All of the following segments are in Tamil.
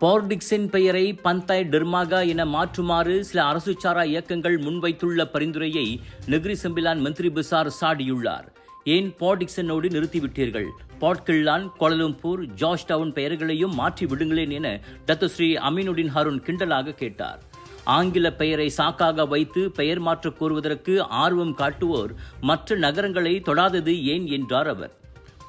போர்டிக்ஸின் பெயரை பந்தாய் டெர்மாகா என மாற்றுமாறு சில அரசுச்சாரா இயக்கங்கள் முன்வைத்துள்ள பரிந்துரையை நெகிரி செம்பிலான் மந்திரி பிசார் சாடியுள்ளார். ஏன் பாடிக்சனோடு நிறுத்திவிட்டீர்கள்? Port Klang Kuala Lumpur George Town பெயர்களையும் மாற்றி விடுங்களேன் என டத்துஸ்ரீ அமீனுடின் ஹருண் கிண்டலாக கேட்டார். ஆங்கில பெயரை சாக்காக வைத்து பெயர் மாற்ற கோருவதற்கு ஆர்வம் காட்டுவோர் மற்ற நகரங்களை தொடாதது ஏன் என்றார் அவர்.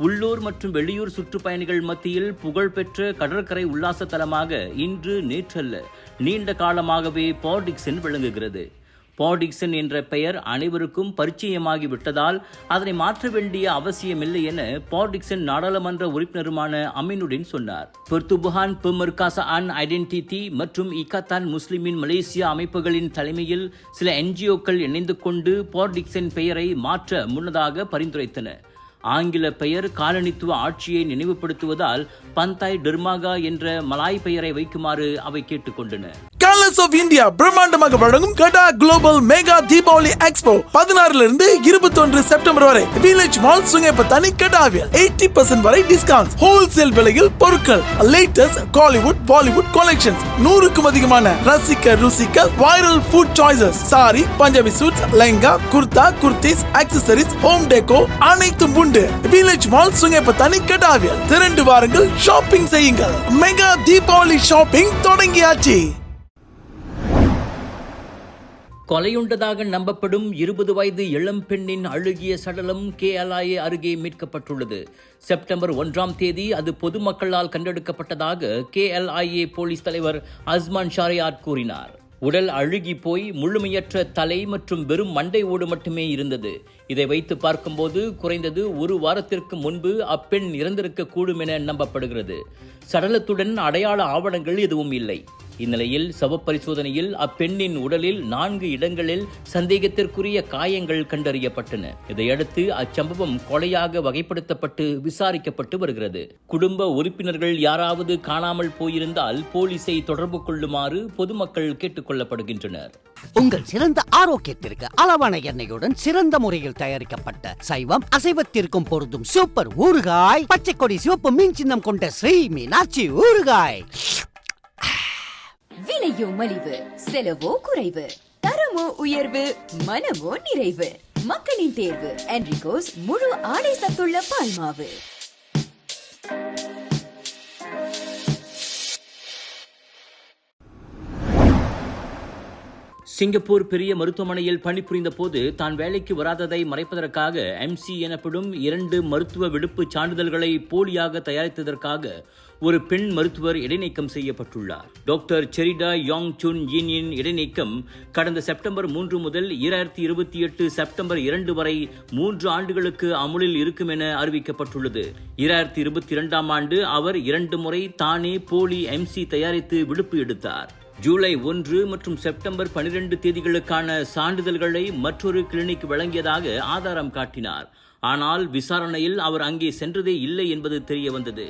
உள்ளூர் மற்றும் வெளியூர் சுற்றுப்பயணிகள் மத்தியில் புகழ்பெற்ற கடற்கரை உல்லாச தலமாக இன்று நேற்றல்ல நீண்ட காலமாகவே பாடிக்சன் விளங்குகிறது. பாடிக்சன் என்ற பெயர் அனைவருக்கும் பரிச்சயமாகிவிட்டதால் அதனை மாற்ற வேண்டிய அவசியமில்லை என பாடிக்சன் நாடாளுமன்ற உறுப்பினருமான அமீனுடன் சொன்னார். பெர்துபுகான் பெமர்காச அன் ஐடென்டிட்டி மற்றும் இக்கத்தான் முஸ்லிமின் மலேசியா அமைப்புகளின் தலைமையில் சில என்ஜிஓக்கள் இணைந்து கொண்டு பாடிக்சன் பெயரை மாற்ற முன்னதாக பரிந்துரைத்தன ஆங்கில பெயர் காலனித்துவ ஆட்சியை நினைவுபடுத்துவதால் பந்தாய் டெர்மாகா என்ற மலாய் பெயரை வைக்குமாறு அவை கேட்டுக்கொண்டன. கலர்ஸ் ஆஃப் இந்தியா பிரம்மாண்டமாக வழங்கும் கடா குளோபல் மெகா தீபாவளி எக்ஸ்போ பதினாறுல இருந்து இருபத்தி ஒன்று செப்டம்பர் வரை வில்லேஜ் மால் சுங்கப்பத்தானி கடாவில் எயிட்டி பர்சன்ட் வரை டிஸ்கவுண்ட் ஹோல்சேல் விலையில் பொருட்கள் லேட்டஸ்ட் காலிவுட் பாலிவுட் கலெக்ஷன்ஸ் நூறுக்கும் அதிகமான ரசிக்க ருசிக்க viral food choices sari Punjabi suits lehenga kurta kurtis accessories home decor அனைத்தும் உண்டு. வில்லேஜ் மால் தனி கடாவில் திரண்டு வாருங்கள் ஷாப்பிங் செய்யுங்கள். மெகா தீபாவளி ஷாப்பிங் தொடங்கியாச்சு. கொலையுண்டதாக நம்பப்படும் இருபது வயது இளம் பெண்ணின் அழுகிய சடலம் கேஎல்ஐஏ அருகே மீட்கப்பட்டுள்ளது. செப்டம்பர் ஒன்றாம் தேதி அது பொதுமக்களால் கண்டெடுக்கப்பட்டதாக கேஎல்ஐஏ போலீஸ் தலைவர் அஸ்மான் ஷாரியார் கூறினார். உடல் அழுகி போய் முழுமையற்ற தலை மற்றும் வெறும் மண்டை ஓடு மட்டுமே இருந்தது. இதை வைத்து பார்க்கும்போது குறைந்தது ஒரு வாரத்திற்கு முன்பு அப்பெண் இறந்திருக்க கூடும் என நம்பப்படுகிறது. சடலத்துடன் அடையாள ஆவணங்கள் எதுவும் இல்லை. இந்நிலையில் சவப்பரிசோதனையில் அப்பெண்ணின் உடலில் நான்கு இடங்களில் சந்தேகத்திற்குரிய காயங்கள் கண்டறியப்பட்டன. இதையடுத்து அச்சம்பவம் கொலையாக வகைப்படுத்தப்பட்டு விசாரிக்கப்பட்டு வருகிறது. குடும்ப உறுப்பினர்கள் யாராவது காணாமல் போயிருந்தால் போலீசை தொடர்பு கொள்ளுமாறு பொதுமக்கள் கேட்டுக்கொள்ளப்படுகின்றனர் உங்கள் சிறந்த ஆரோக்கியத்திற்கு அளவான எண்ணெயுடன் சிறந்த முறையில் தயாரிக்கப்பட்ட சைவம் அசைவத்திற்கும் பொருந்தும் சூப்பர் ஊறுகாய் பச்சை கொடி சிவப்பு மீன் சின்னம் கொண்ட ஸ்ரீ மீனாட்சி ஊறுகாய். விலையோ மலிவு செலவோ குறைவு தரமோ உயர்வு மனமோ நிறைவு. மக்களின் தேர்வு என்ரிகோஸ் முழு ஆடை சத்துள்ள பால்மாவு. சிங்கப்பூர் பெரிய மருத்துவமனையில் பணிபுரிந்த போது தான் வேலைக்கு வராததை மறைப்பதற்காக எம்சி எனப்படும் இரண்டு மருத்துவ விடுப்பு சான்றிதழ்களை போலியாக தயாரித்ததற்காக ஒரு பெண் மருத்துவர் இடைநீக்கம் செய்யப்பட்டுள்ளார். டாக்டர் செரிடா யாங் சுன் யினின் இடைநீக்கம் கடந்த செப்டம்பர் மூன்று முதல் இரண்டாயிரத்தி இருபத்தி எட்டு செப்டம்பர் இரண்டு வரை மூன்று ஆண்டுகளுக்கு அமுலில் இருக்கும் என அறிவிக்கப்பட்டுள்ளது. இரண்டாயிரத்தி இருபத்தி இரண்டாம் ஆண்டு அவர் இரண்டு முறை தானே போலி எம்சி தயாரித்து விடுப்பு எடுத்தார். ஜூலை ஒன்று மற்றும் செப்டம்பர் பனிரெண்டு தேதிகளுக்கான சான்றிதழ்களை மற்றொரு கிளினிக் வழங்கியதாக ஆதாரம் காட்டினார். ஆனால் விசாரணையில் அவர் அங்கே சென்றதே இல்லை என்பது தெரிய வந்தது.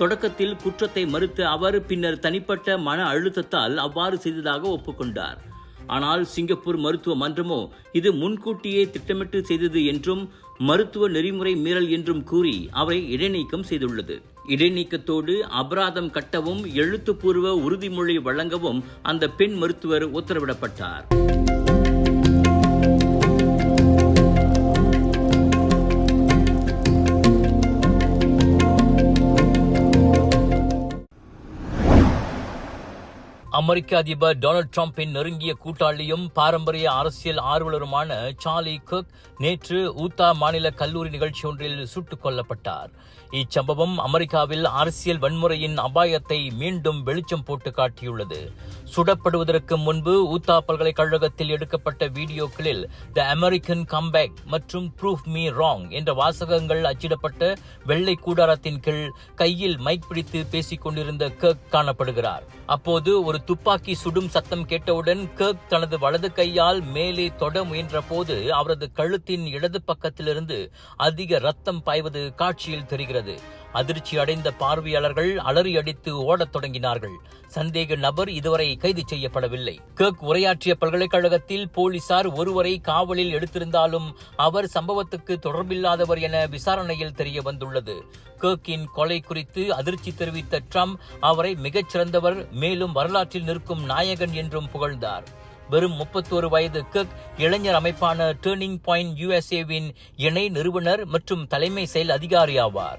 தொடக்கத்தில் குற்றத்தை மறுத்த அவர் பின்னர் தனிப்பட்ட மன அழுத்தத்தால் அவ்வாறு செய்ததாக ஒப்புக்கொண்டார். ஆனால் சிங்கப்பூர் மருத்துவ மன்றமோ இது முன்கூட்டியே திட்டமிட்டு செய்தது என்றும் மருத்துவ நெறிமுறை மீறல் என்றும் கூறி அவரை இடைநீக்கம் செய்துள்ளது. இடைநீக்கத்தோடு அபராதம் கட்டவும் எழுத்துப்பூர்வ உறுதிமொழி வழங்கவும் அந்த பெண் மருத்துவர் உத்தரவிடப்பட்டார். அமெரிக்க அதிபர் டொனால்ட் ட்ரம்பின் நெருங்கிய கூட்டாளியும் பாரம்பரிய அரசியல் ஆர்வலருமான சார்லி குக் நேற்று ஊத்தா மாநில கல்லூரி நிகழ்ச்சி ஒன்றில் சுட்டுக் கொல்லப்பட்டார். இச்சம்பவம் அமெரிக்காவில் அரசியல் வன்முறையின் அபாயத்தை மீண்டும் வெளிச்சம் போட்டு காட்டியுள்ளது. சுடப்படுவதற்கு முன்பு ஊத்தா பல்கலைக்கழகத்தில் எடுக்கப்பட்ட வீடியோக்களில் த அமெரிக்கன் கம்பேக் மற்றும் ப்ரூஃப் மீ ராங் என்ற வாசகங்கள் அச்சிடப்பட்ட வெள்ளை கூடாரத்தின் கீழ் கையில் மைக் பிடித்து பேசிக் கொண்டிருந்த கக் காணப்படுகிறார். அப்போது ஒரு துப்பாக்கி சுடும் சத்தம் கேட்டவுடன் கர்க் தனது வலது கையால் மேலே தொட முயன்ற போது அவரது கழுத்தின் இடது பக்கத்திலிருந்து அதிக ரத்தம் பாய்வது காட்சியில் தெரிகிறது. அதிர்ச்சி அடைந்த பார்வையாளர்கள் அலறி அடித்து ஓடத் தொடங்கினார்கள். சந்தேக நபர் இதுவரை கைது செய்யப்படவில்லை. கேக் உரையாற்றிய பல்கலைக்கழகத்தில் போலீசார் ஒருவரை காவலில் எடுத்திருந்தாலும் அவர் சம்பவத்துக்கு தொடர்பில்லாதவர் என விசாரணையில் தெரிய வந்துள்ளது கேக்கின் கொலை குறித்து அதிர்ச்சி தெரிவித்த ட்ரம்ப் அவரை மிகச்சிறந்தவர் மேலும் வரலாற்றில் நிற்கும் நாயகன் என்றும் புகழ்ந்தார். வெறும் முப்பத்தோரு வயது கக் இளைஞர் அமைப்பான டேர்னிங் பாயிண்ட் யுஎஸ்ஏவின் இணை நிறுவனர் மற்றும் தலைமை செயல் அதிகாரி ஆவார்.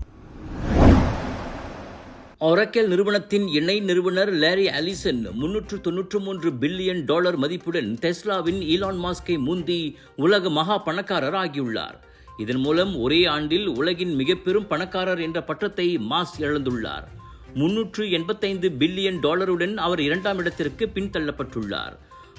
ஒரக்கல் நிறுவனத்தின் இணை நிறுவனர் லேரி அலிசன் முன்னூற்று தொன்னூற்று மூன்று பில்லியன் டாலர் மதிப்புடன் டெஸ்லாவின் ஈலான் மாஸ்கை முந்தி உலக மகா பணக்காரர் ஆகியுள்ளார். இதன் மூலம் ஒரே ஆண்டில் உலகின் மிக பெரும் பணக்காரர் என்ற பட்டத்தை மாஸ் இழந்துள்ளார். முன்னூற்று எண்பத்தைந்து பில்லியன் டாலருடன் அவர் இரண்டாம் இடத்திற்கு பின்தள்ளப்பட்டுள்ளார்.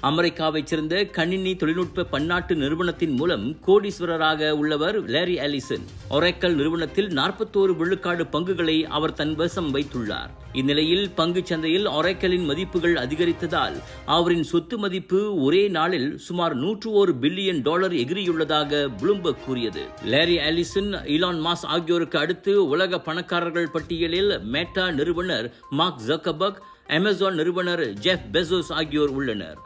அமெரிக்காவைச் சேர்ந்த கணினி தொழில்நுட்ப பன்னாட்டு நிறுவனத்தின் மூலம் கோடீஸ்வரராக உள்ளவர் லேரி அலிசன் ஒரேக்கல் நிறுவனத்தில் நாற்பத்தோரு விழுக்காடு பங்குகளை அவர் தன் வசம் வைத்துள்ளார். இந்நிலையில் பங்குச் சந்தையில் ஒரேக்கலின் மதிப்புகள் அதிகரித்ததால் அவரின் சொத்து மதிப்பு ஒரே நாளில் சுமார் நூற்று ஒரு பில்லியன் டாலர் எகிரியுள்ளதாக புளும்பர்க் கூறியது. லேரி அலிசன் இலான் மாஸ் ஆகியோருக்கு அடுத்து உலக பணக்காரர்கள் பட்டியலில் மேட்டா நிறுவனர் மார்க் ஜக்கபக் அமேசான் நிறுவனர் ஜெஃப் பெசோஸ் ஆகியோர் உள்ளனர்.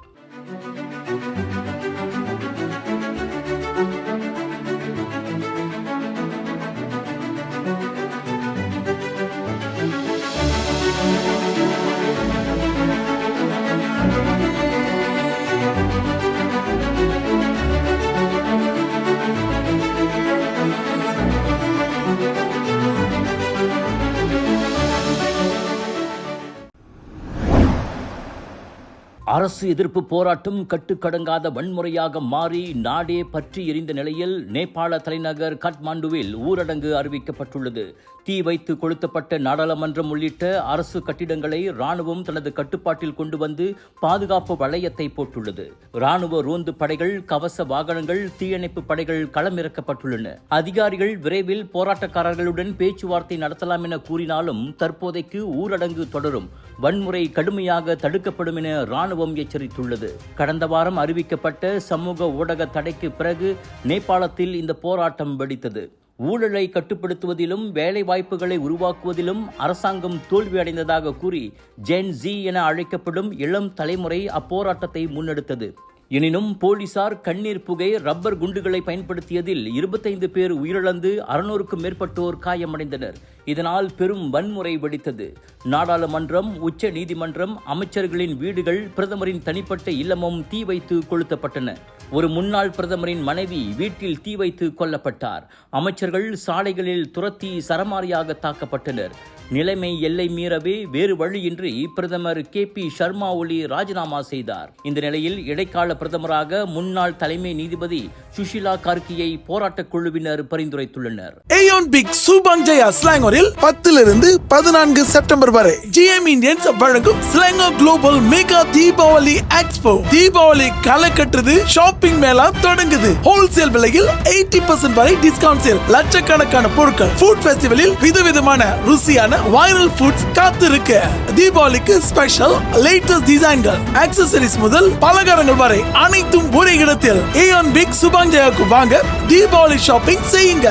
அரசு எதிர்ப்பு போராட்டம் கட்டுக்கடங்காத வன்முறையாக மாறி நாடே பற்றி எரிந்த நிலையில் நேபாள தலைநகர் காட்மாண்டுவில் ஊரடங்கு அறிவிக்கப்பட்டுள்ளது. தீ வைத்து கொளுத்தப்பட்ட நாடாளுமன்றம் உள்ளிட்ட அரசு கட்டிடங்களை ராணுவம் தனது கட்டுப்பாட்டில் கொண்டு வந்து பாதுகாப்பு வளையத்தை போட்டுள்ளது. ராணுவ ரோந்து படைகள் கவச வாகனங்கள் தீயணைப்பு படைகள் களமிறக்கப்பட்டுள்ளன. அதிகாரிகள் விரைவில் போராட்டக்காரர்களுடன் பேச்சுவார்த்தை நடத்தலாம் என கூறினாலும் தற்போதைக்கு ஊரடங்கு தொடரும். வன்முறை கடுமையாக தடுக்கப்படும் என ராணுவம் எச்சரித்துள்ளது. கடந்த வாரம் அறிவிக்கப்பட்ட சமூக ஊடக தடைக்கு பிறகு நேபாளத்தில் இந்த போராட்டம் வெடித்தது. ஊழலை கட்டுப்படுத்துவதிலும் வேலை வாய்ப்புகளை உருவாக்குவதிலும் அரசாங்கம் தோல்வியடைந்ததாக கூறி ஜென் ஜி என அழைக்கப்படும் இளம் தலைமுறை அப்போராட்டத்தை முன்னெடுத்தது. எனினும் போலீசார் கண்ணீர் புகை ரப்பர் குண்டுகளை பயன்படுத்தியதில் இருபத்தைந்து பேர் உயிரிழந்து அறுநூறுக்கும் மேற்பட்டோர் காயமடைந்தனர். இதனால் பெரும் வன்முறை வெடித்தது. நாடாளுமன்றம் உச்ச நீதிமன்றம் அமைச்சர்களின் வீடுகள் பிரதமரின் தனிப்பட்ட இல்லமும் தீ வைத்து கொளுத்தப்பட்டன. ஒரு முன்னாள் பிரதமரின் மனைவி வீட்டில் தீ வைத்து கொல்லப்பட்டார். அமைச்சர்கள் சாலைகளில் துரத்தி சரமாரியாக தாக்கப்பட்டனர். நிலைமை எல்லை மீறவே வேறு வழியின்றி பிரதமர் கே பி சர்மா ஒலி ராஜினாமா செய்தார். இந்த நிலையில் இடைக்கால பிரதமராக முன்னாள் தலைமை நீதிபதி சுஷிலா கார்கியை போராட்டக் குழுவினர் பரிந்துரைத்துள்ளனர். பிக் சூபாங் ஜெயா ஸ்லாங்கோரில் பத்திலிருந்து பதினான்கு செப்டம்பர் வரை ஜிஎம் இந்தியன்ஸ் வழங்கும் Selangor global mega Deepavali expo Deepavali களை கட்டுறது ஷாப்பிங் மேளா தொடங்குது. ஹோல்சேல் விலையில் எயிட்டி பர்சன்ட் வரை டிஸ்கவுண்ட் சேல் லட்சக்கணக்கான பொருட்கள். ஃபுட் ஃபெஸ்டிவலில் விதவிதமான ருசியான வைரல் ஃபுட்ஸ் காத்திருக்க. தீபாவளிக்கு ஸ்பெஷல் லேட்டஸ்ட் டிசைன்கள் ஆக்சசரிஸ் முதல் பலகாரங்கள் வரை அனைத்தும் ஒரே இடத்தில். ஏஆன் பிக் சுபாங் ஜெயாக்கு வாங்க தீபாவளி ஷாப்பிங் செய்யுங்க.